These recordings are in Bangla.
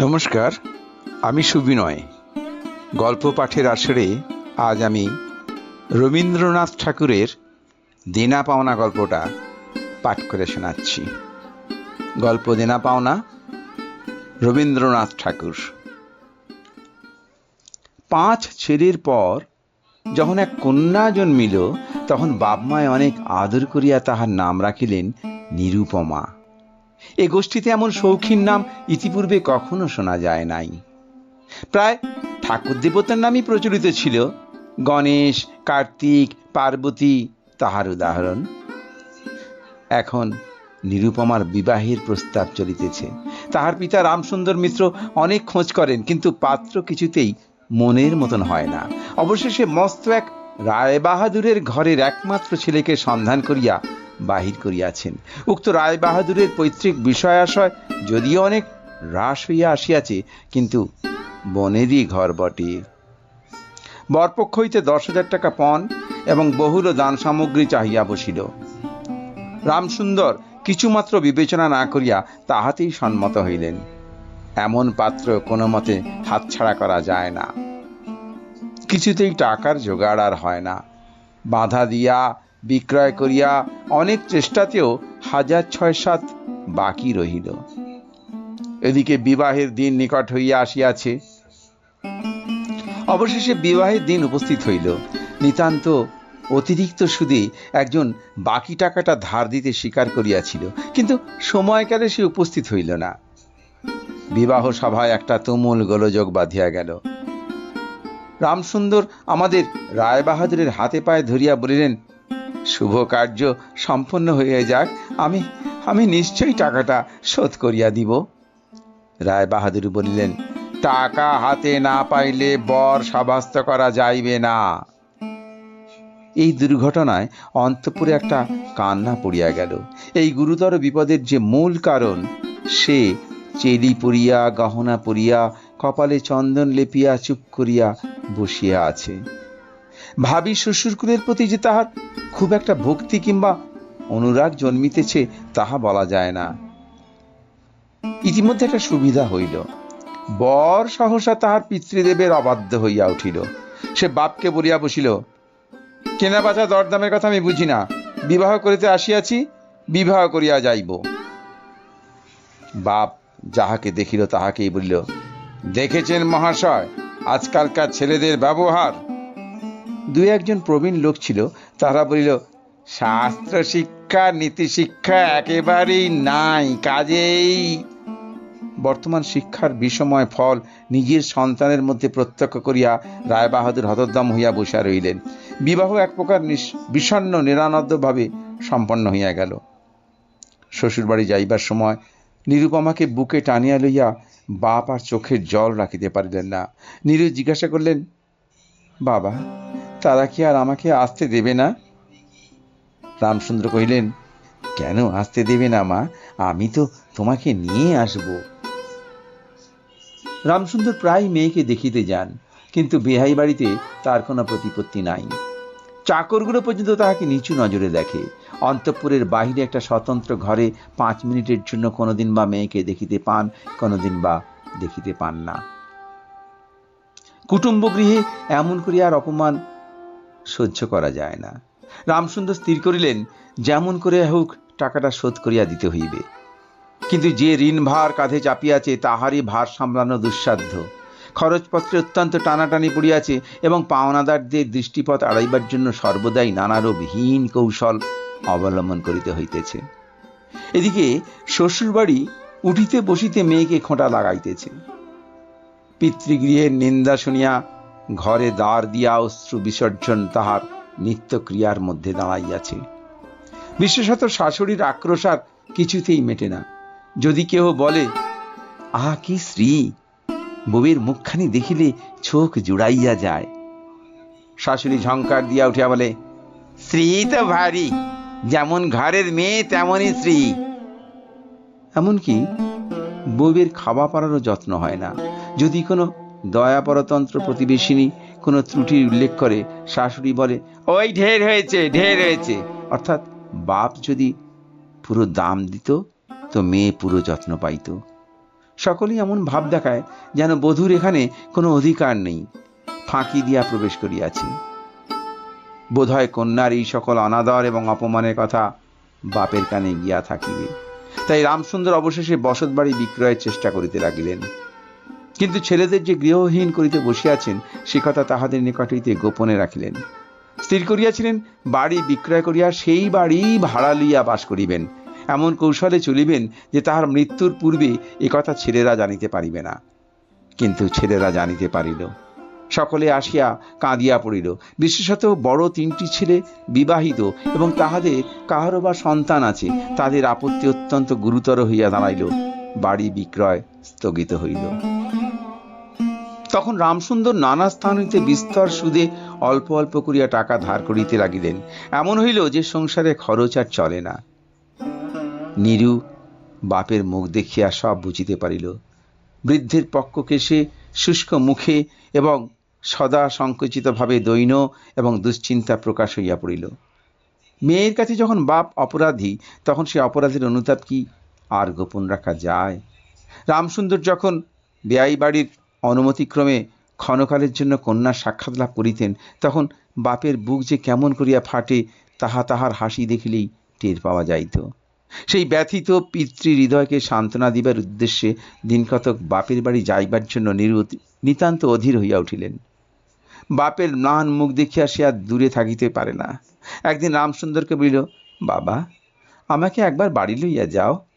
নমস্কার, আমি সুবিনয়। গল্প পাঠের আসরে আজ আমি রবীন্দ্রনাথ ঠাকুরের দেনা পাওনা গল্পটা পাঠ করে শোনাচ্ছি। গল্প দেনা পাওনা, রবীন্দ্রনাথ ঠাকুর। পাঁচ ছেলের পর যখন এক কন্যা জন্মিল, তখন বাপমায় অনেক আদর করিয়া তাহার নাম রাখিলেন নিরুপমা। এ গোষ্ঠীতে এমন শৌখিন নাম ইতিপূর্বে কখনো শোনা যায় নাই। প্রায় ঠাকুর দেবতার নামই প্রচলিত ছিল। গণেশ, কার্তিক, পার্বতী, তাহার উদাহরণ। এখন নিরুপমার বিবাহের প্রস্তাব চলিতেছে। তাহার পিতা রামসুন্দর মিত্র অনেক খোঁজ করেন, কিন্তু পাত্র কিছুতেই মনের মতন হয় না। অবশেষে মস্ত এক রায়বাহাদুরের ঘরের একমাত্র ছেলেকে সন্ধান করিয়া বাহির করিয়াছেন। উক্ত রায়বাহাদুরের পৈতৃক বিষয়াশয় যদিও অনেক হ্রাস হইয়া আসিয়াছে, কিন্তু বনেরই ঘর বটে। বরপক্ষ হইতে দশ হাজার টাকা পণ এবং বহুল দান সামগ্রী চাহিয়া বসিল। রামসুন্দর কিছুমাত্র বিবেচনা না করিয়া তাহাতেই সম্মত হইলেন। এমন পাত্র কোনো মতে হাতছাড়া করা যায় না। কিছুতেই টাকার জোগাড় আর হয় না। বাধা দিয়া বিক্রয় করিয়া অনেক চেষ্টাতেও হাজার ছয় সাত বাকি রহিল। এদিকে বিবাহের দিন নিকট হইয়া আসিয়াছে। অবশেষে বিবাহের দিন উপস্থিত হইল। নিতান্ত অতিরিক্ত সুদে একজন বাকি টাকাটা ধার দিতে স্বীকার করিয়াছিল, কিন্তু সময়কালে সে উপস্থিত হইল না। বিবাহ সভায় একটা তুমুল গোলযোগ বাঁধিয়া গেল। রামসুন্দর আমাদের রায়বাহাদুরের হাতে পায়ে ধরিয়া বলিলেন শুভ কার্য সম্পন্ন হয়ে যাক, আমি আমি নিশ্চয়ই টাকাটা শোধ করিয়া দিব। রায় বাহাদুর বলিলেন, টাকা হাতে না পাইলে বর সাব্যস্ত করা যাইবে না। এই দুর্ঘটনায় অন্তপুরে একটা কান্না পড়িয়া গেল। এই গুরুতর বিপদের যে মূল কারণ, সে চেলি পরিয়া, গহনা পরিয়া, কপালে চন্দন লেপিয়া, চুপ করিয়া বসিয়া আছে। ভাবি শ্বশুরকুলের প্রতি যে তাহার খুব একটা ভক্তি কিংবা অনুরাগ জন্মিতেছে তাহা বলা যায় না। ইতিমধ্যে একটা সুবিধা হইল। বর সহসা তাহার পিতৃদেবের অবাধ্য হইয়া উঠিল। সে বাপকে বলিয়া বসিল কেনা বাচা দরদামের কথা আমি বুঝি না। বিবাহ করিতে আসিয়াছি, বিবাহ করিয়া যাইব। বাপ যাহাকে দেখিল তাহাকেই বলিল, দেখেছেন মহাশয়, আজকালকার ছেলেদের ব্যবহার দু একজন প্রবীণ লোক ছিল, তারা বলিল, শাস্ত্র শিক্ষা, নীতি শিক্ষা একেবারেই নাই, কাজেই বর্তমান শিক্ষার বিষময় ফল নিজের সন্তানের মধ্যে প্রত্যক্ষ করিয়া রায়বাহাদুর হতোদ্যম হইয়া বসিয়া রইলেন বিবাহ এক প্রকার বিষণ্ণ নিরানদ্যভাবে সম্পন্ন হইয়া গেল। শ্বশুরবাড়ি যাইবার সময় নিরুপমাকে বুকে টানিয়া লইয়া বাপ আর চোখের জল রাখিতে পারিলেন না। নীরু জিজ্ঞাসা করলেন, বাবা তারা কি আর আমাকে আসতে দেবে না? রামচন্দ্র কহিলেন, কেন আসতে দেবে না মা? আমি তো তোমাকে নিয়ে আসব। রামসুন্দর প্রায় মেয়েকে দেখিতে যান, কিন্তু বেহাই বাড়িতে তার কোনো প্রতিপত্তি নাই। চাকরগুলো পর্যন্ত তাহাকে নিচু নজরে দেখে। অন্তঃপুরের বাহিরে একটা স্বতন্ত্র ঘরে পাঁচ মিনিটের জন্য কোনোদিন বা মেয়েকে দেখিতে পান, কোনোদিন বা দেখিতে পান না। কুটুম্ব গৃহে এমন করিয়া আর অপমান সহ্য করা যায় না। রামসুন্দর স্থির করিলেন, যেমন করে হোক, টাকাটা শোধ করিয়া দিতে হইবে। কিন্তু যে ঋণ ভার কাঁধে চাপিয়াছে, তাহারই ভার সামলানো দুঃসাধ্য। খরচপত্রে অত্যন্ত টানাটানি পড়িয়াছে এবং পাওনাদারদের দৃষ্টিপথ আড়াইবার জন্য সর্বদাই নানারূপ হীন কৌশল অবলম্বন করিতে হইতেছে। এদিকে শ্বশুরবাড়ি উঠিতে বসিতে মেয়েকে খোঁটা লাগাইতেছে। পিতৃগৃহের নিন্দা শুনিয়া ঘরে দ্বার দিয়া অশ্রু বিসর্জন তাহার নিত্যক্রিয়ার মধ্যে দাঁড়াইয়াছে। বিশেষত শাশুড়ির আক্রোশ আর কিছুতেই মেটে না। যদি কেহ বলে, আহা, কি শ্রী বউয়ের মুখখানি দেখিলে চোখ জুড়াইয়া যায়। শাশুড়ি ঝঙ্কার দিয়া উঠিয়া বলে শ্রী তো ভারী, যেমন ঘরের মেয়ে তেমনই শ্রী এমনকি বউয়ের খাওয়া পাড়ারও যত্ন হয় না। যদি কোনো দয়াপরতন্ত্র প্রতিবেশিনী কোনো ত্রুটির উল্লেখ করে শাশুড়ি বলে ওই ঢের হয়েছে ঢের হয়েছে। অর্থাৎ বাপ যদি পুরো দাম দিত তো মেয়ে পুরো যত্ন পাইত। সকলেই এমন ভাব দেখায় যেন বধূর এখানে কোনো অধিকার নেই ফাঁকি দিয়া প্রবেশ করিয়াছে। বোধহয় কন্যার এই সকল অনাদর এবং অপমানের কথা বাপের কানে গিয়া থাকিবে। তাই রামসুন্দর অবশেষে বসত বাড়ি বিক্রয়ের চেষ্টা করিতে লাগিলেন। কিন্তু ছেলেদের যে গৃহহীন করিতে বসিয়াছেন সে কথা তাহাদের নিকট হইতে গোপনে রাখিলেন। স্থির করিয়াছিলেন, বাড়ি বিক্রয় করিয়া সেই বাড়ি ভাড়া লইয়া বাস করিবেন। এমন কৌশলে চলিবেন যে তাহার মৃত্যুর পূর্বে এ কথা ছেলেরা জানিতে পারিবে না। কিন্তু ছেলেরা জানিতে পারিল। সকলে আসিয়া কাঁদিয়া পড়িল। বিশেষত বড় তিনটি ছেলে বিবাহিত এবং তাহাদের কাহারও বা সন্তান আছে, তাদের আপত্তি অত্যন্ত গুরুতর হইয়া দাঁড়াইল। বাড়ি বিক্রয় স্থগিত হইল। তখন রামসুন্দর নানা স্থান হইতে বিস্তর সুদে অল্প অল্প করিয়া টাকা ধার করিতে লাগিলেন। এমন হইল যে সংসারে খরচ আর চলে না। নিরু বাপের মুখ দেখিয়া সব বুঝিতে পারিল। বৃদ্ধের পক্ষকে সে শুষ্ক মুখে এবং সদা সংকুচিতভাবে দৈন্য এবং দুশ্চিন্তা প্রকাশ হইয়া পড়িল। মেয়ের কাছে যখন বাপ অপরাধী, তখন সে অপরাধের অনুতাপ কি? আর গোপন রাখা যায়? রামসুন্দর যখন বেয়াই বাড়ির অনুমতিক্রমে ক্ষণকালের জন্য কন্যার সাক্ষাৎ লাভ করিতেন, তখন বাপের বুক যে কেমন করিয়া ফাটে, তাহা তাহার হাসি দেখিলেই টের পাওয়া যাইত। সেই ব্যথিত পিতৃ হৃদয়কে সান্ত্বনা দিবার উদ্দেশ্যে দিনকতক বাপের বাড়ি যাইবার জন্য নিরুত, নিতান্ত অধীর হইয়া উঠিলেন। বাপের ম্লান মুখ দেখিয়া সে আর দূরে থাকিতে পারে না। একদিন রামসুন্দরকে বলিল, বাবা, আমাকে একবার বাড়ি লইয়া যাও।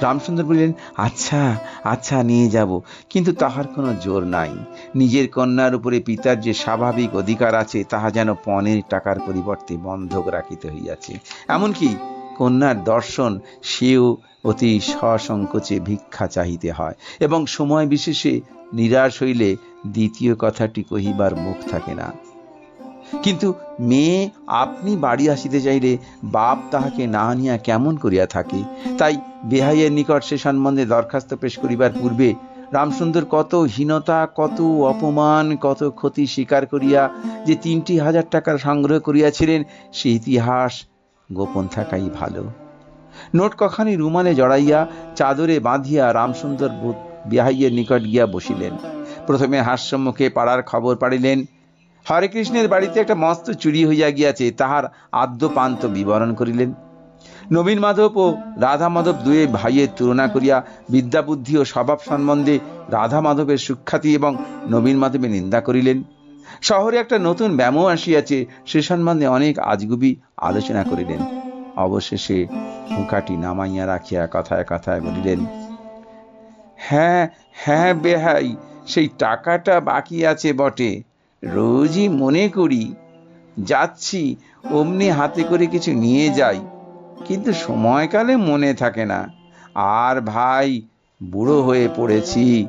রামসুন্দর বললেন আচ্ছা আচ্ছা নিয়ে যাব। কিন্তু তাহার কোনো জোর নাই। নিজের কন্যার উপরে পিতার যে স্বাভাবিক অধিকার আছে, তাহা যেন পণের টাকার পরিবর্তে বন্ধক রাখিতে হইয়াছে। এমনকি কন্যার দর্শন, সেও অতি সসংকোচে ভিক্ষা চাহিতে হয়। এবং সময় বিশেষে নিরাশ হইলে দ্বিতীয় কথাটি কহিবার মুখ থাকে না। কিন্তু মেয়ে, আপনি বাড়ি আসিতে চাইলে বাপ তাহাকে না আনিয়া কেমন করিয়া থাকে? তাই বেহাইয়ের নিকট সে সম্বন্ধে দরখাস্ত পেশ করিবার পূর্বে রামসুন্দর কত হীনতা, কত অপমান, কত ক্ষতি স্বীকার করিয়া যে তিনটি হাজার টাকার সংগ্রহ করিয়াছিলেন, সে ইতিহাস গোপন থাকাই ভালো। নোট কখানি রুমালে জড়াইয়া চাদরে বাঁধিয়া রামসুন্দর বিহাইয়ের নিকট গিয়া বসিলেন। প্রথমে হাস্যমুখে পাড়ার খবর পাড়িলেন হরে কৃষ্ণের বাড়িতে একটা মস্ত চুরি হইয়া গিয়াছে, তাহার আদ্যপান্ত বিবরণ করিলেন। নবীন মাধব ও রাধা মাধব দুয়ে ভাইয়ের তুলনা করিয়া বিদ্যা বুদ্ধি ও স্বভাব সম্বন্ধে রাধা মাধবের সুখ্যাতি এবং নবীন মাধবের নিন্দা করিলেন। শহরে একটা নতুন ব্যামো আসিয়াছে, সে সম্বন্ধে অনেক আজগুবি আলোচনা করিলেন। অবশেষে হুঁকাটি নামাইয়া রাখিয়া কথায় কথায় বলিলেন হ্যাঁ হ্যাঁ বেহাই, সেই টাকাটা বাকি আছে বটে। রোজই মনে করি, যাচ্ছি, অমনি হাতে করে কিছু নিয়ে যাই। কিন্তু সময়কালে মনে থাকে না, আর ভাই, বুড়ো হয়ে পড়েছি।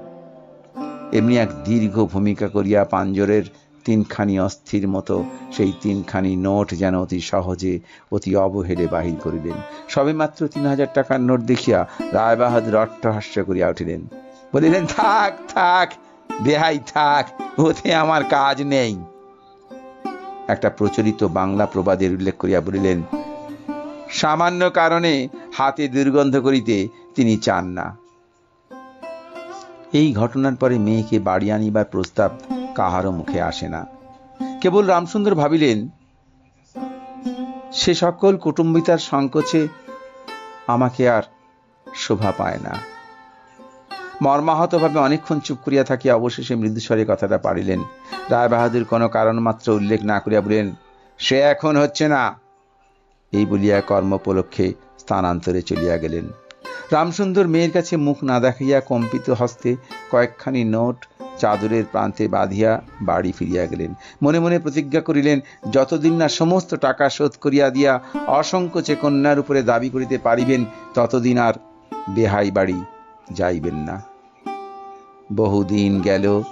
এমনি এক দীর্ঘ ভূমিকা করিয়া পাঞ্জরের তিনখানি অস্থির মতো, সেই তিনখানি নোট যেন অতি সহজে, অতি অবহেলে বাহির করিলেন। সবে মাত্র তিন হাজার টাকার নোট দেখিয়া রায়বাহাদুর অট্টহাস্য করিয়া উঠিলেন। বলিলেন, থাক থাক বেহাই থাক, ওতে আমার কাজ নেই। একটা প্রচলিত বাংলা প্রবাদের উল্লেখ করিয়া বলিলেন, সামান্য কারণে হাতে দুর্গন্ধ করিতে তিনি চান না। এই ঘটনার পরে মেয়েকে বাড়ি আনিবার প্রস্তাব কাহারও মুখে আসে না। কেবল রামসুন্দর ভাবিলেন, সে সকল কুটুম্বিতার সংকোচে আমাকে আর শোভা পায় না। মর্মাহতভাবে অনেকক্ষণ চুপ করিয়া থাকিয়া অবশেষে মৃদুস্বরে কথাটা পারিলেন রায় বাহাদুর কোনো কারণ মাত্র উল্লেখ না করিয়া বলিলেন, সে এখন হচ্ছে না। এই বলিয়া কর্মোপলক্ষে স্থানান্তরে চলিয়া গেলেন। রামসুন্দর মেয়ের কাছে মুখ না দেখাইয়া কম্পিত হস্তে কয়েকখানি নোট চাদরের প্রান্তে বাঁধিয়া বাড়ি ফিরিয়া গেলেন। মনে মনে প্রতিজ্ঞা করিলেন, যতদিন না সমস্ত টাকা শোধ করিয়া দিয়া অসংকোচে কন্যার উপরে দাবি করিতে পারিবেন, ততদিন আর বেহাই বাড়ি যাইবেন না। বহুদিন গেল,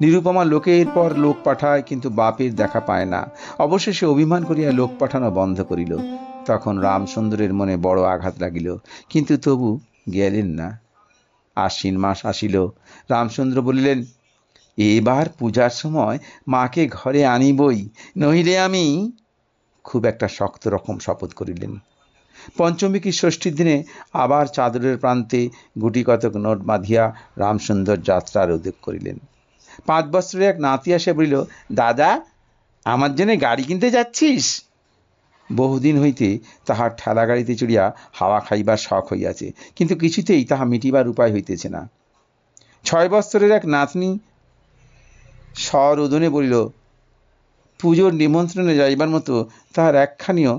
নিরুপমা লোকের পর লোক পাঠায়, কিন্তু বাপের দেখা পায় না। অবশেষে অভিমান করিয়া লোক পাঠানো বন্ধ করিল। তখন রামচন্দ্রের মনে বড় আঘাত লাগিল, কিন্তু তবু গেলেন না। আশ্বিন মাস আসিল রামচন্দ্র বলিলেন, এবার পূজার সময় মাকে ঘরে আনিবই নহিলে আমি খুব একটা শক্ত রকম শপথ করিলেন। পঞ্চমী কি ষষ্ঠীর দিনে আবার চাদরের প্রান্তে গুটি কতক নোট বাঁধিয়া রামসুন্দর যাত্রার উদ্যোগ করিলেন। পাঁচ বছরের এক নাতি আসে বলিল, দাদা, আমার জন্য গাড়ি কিনতে যাচ্ছিস? বহুদিন হইতে তাহার ঠেলা গাড়িতে চড়িয়া হাওয়া খাইবার শখ হইয়াছে, কিন্তু কিছুতেই তাহা মিটিবার উপায় হইতেছে না। ছয় বৎসরের এক নাতনি স্বরোদনে বলিল, পুজোর নিমন্ত্রণে যাইবার মতো তাহার একখানিও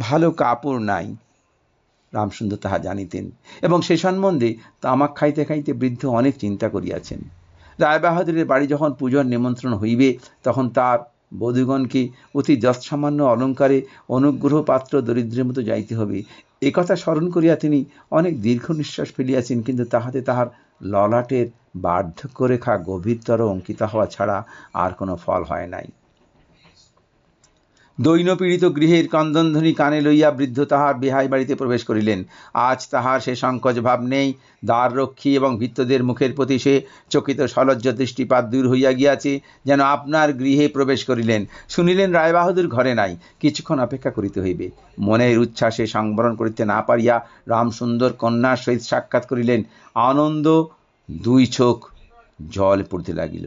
ভালো কাপড় নাই। রামসুন্দর তাহা জানিতেন এবং সে সম্বন্ধে তামাক খাইতে খাইতে বৃদ্ধ অনেক চিন্তা করিয়াছেন। রায়বাহাদুরের বাড়ি যখন পূজার নিমন্ত্রণ হইবে, তখন তার বধূগণকে অতি যৎসামান্য অলঙ্কারে অনুগ্রহ পাত্র দরিদ্রের মতো যাইতে হবে। একথা স্মরণ করিয়া তিনি অনেক দীর্ঘ নিঃশ্বাস ফেলিয়াছেন, কিন্তু তাহাতে তাহার ললাটের বার্ধক্য রেখা গভীরতর অঙ্কিত হওয়া ছাড়া আর কোনো ফল হয় নাই। দৈনপীড়িত গৃহের ক্রন্দনধ্বনি কানে লইয়া বৃদ্ধ তাহার বিহাই বাড়িতে প্রবেশ করিলেন। আজ তাহার সে সংকোচ ভাব নেই, দ্বাররক্ষী এবং ভিত্তদের মুখের প্রতি সে চকিত সলজ্জ দৃষ্টিপাত দূর হইয়া গিয়াছে, যেন আপনার গৃহে প্রবেশ করিলেন। শুনিলেন, রায়বাহাদুর ঘরে নাই, কিছুক্ষণ অপেক্ষা করিতে হইবে। মনের উচ্ছ্বাসে সংবরণ করিতে না পারিয়া রামসুন্দর কন্যার সহিত সাক্ষাৎ করিলেন। আনন্দ, দুই চোখ জল পড়তে লাগিল।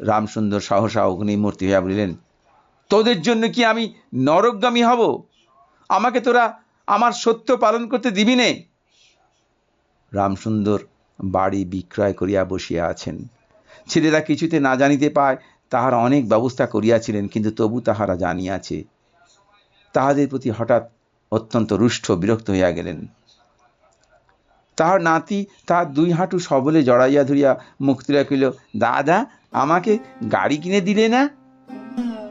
রামসুন্দর সহসা অগ্নিমূর্তি হইয়া বলিলেন, তোদের জন্য কি আমি নরকগামী হব? আমাকে তোরা আমার সত্য পালন করতে দিবি নে? রামসুন্দর বাড়ি বিক্রয় করিয়া বসিয়া আছেন। ছেলেরা কিছুতে না জানিতে পায়, তাহারা অনেক ব্যবস্থা করিয়াছিলেন, কিন্তু তবু তাহারা জানিয়াছে। তাহাদের প্রতি হঠাৎ অত্যন্ত রুষ্ট বিরক্ত হইয়া গেলেন। তাহার নাতি তাহার দুই হাঁটু সবলে জড়াইয়া ধরিয়া মুখ তুলিয়া কহিল, দাদা আমাকে গাড়ি কিনে দিলে না?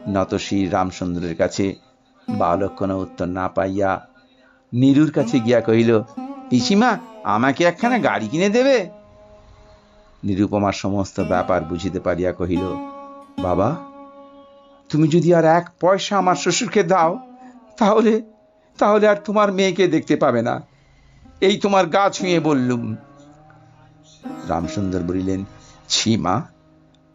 নতশির রামচন্দ্রের কাছে বালক কোনো উত্তর না পাইয়া নীরুর কাছে গিয়া কহিল, পিসিমা, আমাকে একখানা গাড়ি কিনে দেবে? নিরুপমার সমস্ত ব্যাপার বুঝিতে পারিয়া কহিল, বাবা, তুমি যদি আর এক পয়সা আমার শ্বশুরকে দাও, তাহলে তাহলে আর তোমার মেয়েকে দেখতে পাবে না। এই তোমার গা ছুঁয়ে বললুম। রামসুন্দর বলিলেন, ছি মা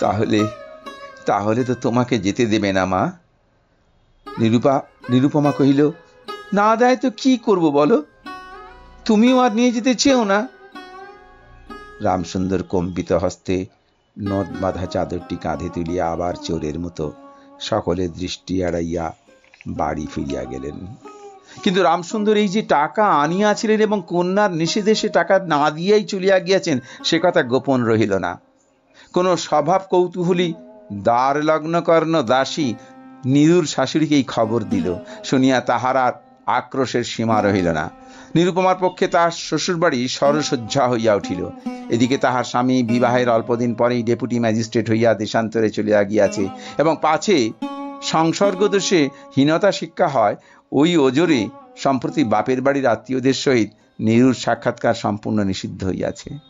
তাহলে তাহলে তো তোমাকে যেতে দেবে না, মা। নিরূপা, নিরুপমা কহিল, না দেয় তো কি করব বলো? তুমিও আর নিয়ে যেতে চেও না? রামসুন্দর কম্পিত হস্তে নদ বাঁধা চাদরটি কাঁধে তুলিয়া আবার চোরের মতো সকলের দৃষ্টি এড়াইয়া বাড়ি ফিরিয়া গেলেন। কিন্তু রামসুন্দর এই যে টাকা আনিয়াছিলেন এবং কন্যার নিষেধে সে টাকা না দিয়েই চলিয়া গিয়াছেন, সে কথা গোপন রহিল না। কোনো স্বভাব কৌতূহলী দ্বার লগ্ন কর্ণ দাসী নিরুর শাশুড়িকে এই খবর দিল। শুনিয়া তাহার আর আক্রোশের সীমা রহিল না। নিরুপমার পক্ষে তাহার শ্বশুরবাড়ি সরসজ্জা হইয়া উঠিল। এদিকে তাহার স্বামী বিবাহের অল্পদিন পরেই ডেপুটি ম্যাজিস্ট্রেট হইয়া দেশান্তরে চলিয়া গিয়াছে এবং পাছে সংসর্গ দোষে হীনতা শিক্ষা হয়, ওই ওজরে সম্প্রতি বাপের বাড়ির আত্মীয়দের সহিত নিরুর সাক্ষাৎকার সম্পূর্ণ নিষিদ্ধ হইয়াছে।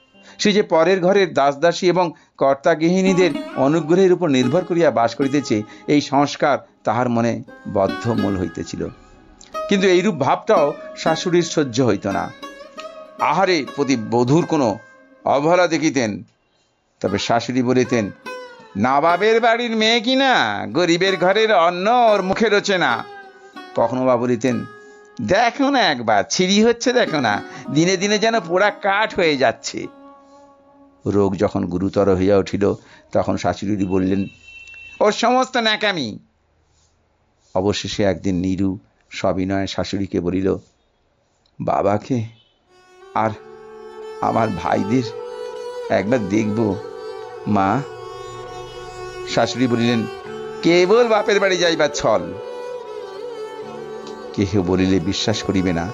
সে যে পরের ঘরের দাসদাসী এবং কর্তা গৃহিণীদের অনুগ্রহের উপর নির্ভর করিয়া বাস করিতেছে, এই সংস্কার তাহার মনে বদ্ধমূল হইতেছিল। কিন্তু এইরূপ ভাবটাও শাশুড়ির সহ্য হইত না। আহারে প্রতি বধূর কোনো অবহেলা দেখিতেন। তবে শাশুড়ি বলিতেন, নবাবের বাড়ির মেয়ে কিনা গরিবের ঘরের অন্ন ওর মুখে রোচে না। কখনো বা বলিতেন, দেখো না একবার, ছিঁড়ি হচ্ছে দেখো না। দিনে দিনে যেন পোড়া কাঠ হয়ে যাচ্ছে। রোগ যখন গুরুতর হইয়া উঠিল, তখন শাশুড়ি বললেন ওর সমস্ত ন্যাকামি! অবশেষে একদিন নীরু সবিনয় শাশুড়িকে বলিল, বাবাকে আর আমার ভাইদের একবার দেখব, মা। শাশুড়ি বলিলেন, কেবল বাপের বাড়ি যাইবার ছল। কেহ বলিলে, বিশ্বাস করিবে না।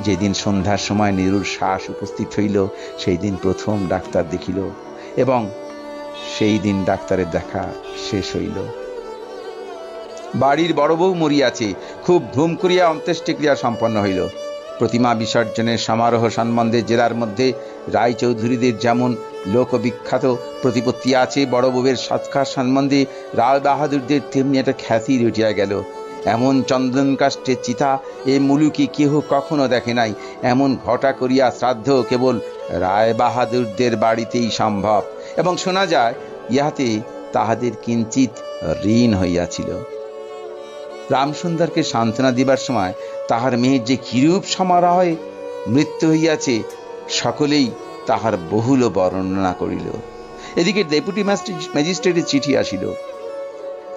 যেদিন সন্ধ্যার সময় নিরুর শ্বাস উপস্থিত হইল সেই দিন প্রথম ডাক্তার দেখিল এবং সেই দিন ডাক্তারের দেখা শেষ হইল। বাড়ির বড় বউ মরিয়াছে, খুব ধুম করিয়া অন্ত্যেষ্টিক্রিয়া সম্পন্ন হইল। প্রতিমা বিসর্জনের সমারোহ সম্বন্ধে জেলার মধ্যে রায়চৌধুরীদের যেমন লোকবিখ্যাত প্রতিপত্তি আছে, বড় বউয়ের সৎকার সম্বন্ধে রায় বাহাদুরদের তেমনি একটা খ্যাতি রটিয়া গেল। এমন চন্দন কাষ্ঠের চিতা এ মুলুকি কেহ কখনো দেখে নাই। এমন ঘটা করিয়া শ্রাদ্ধ কেবল রায় বাহাদুরদের বাড়িতেই সম্ভব। এবং শোনা যায়, ইহাতে তাহাদের কিঞ্চিত ঋণ হইয়াছিল। রামসুন্দরকে সান্ত্বনা দিবার সময় তাহার মেয়ের যে কিরূপ সমারোহে মৃত্যু হইয়াছে, সকলেই তাহার বহুল বর্ণনা করিল। এদিকে ডেপুটি ম্যাজিস্ট্রেটের চিঠি আসিল।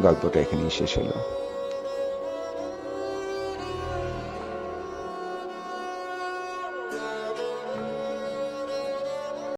গল্পটা এখানেই শেষ হলো।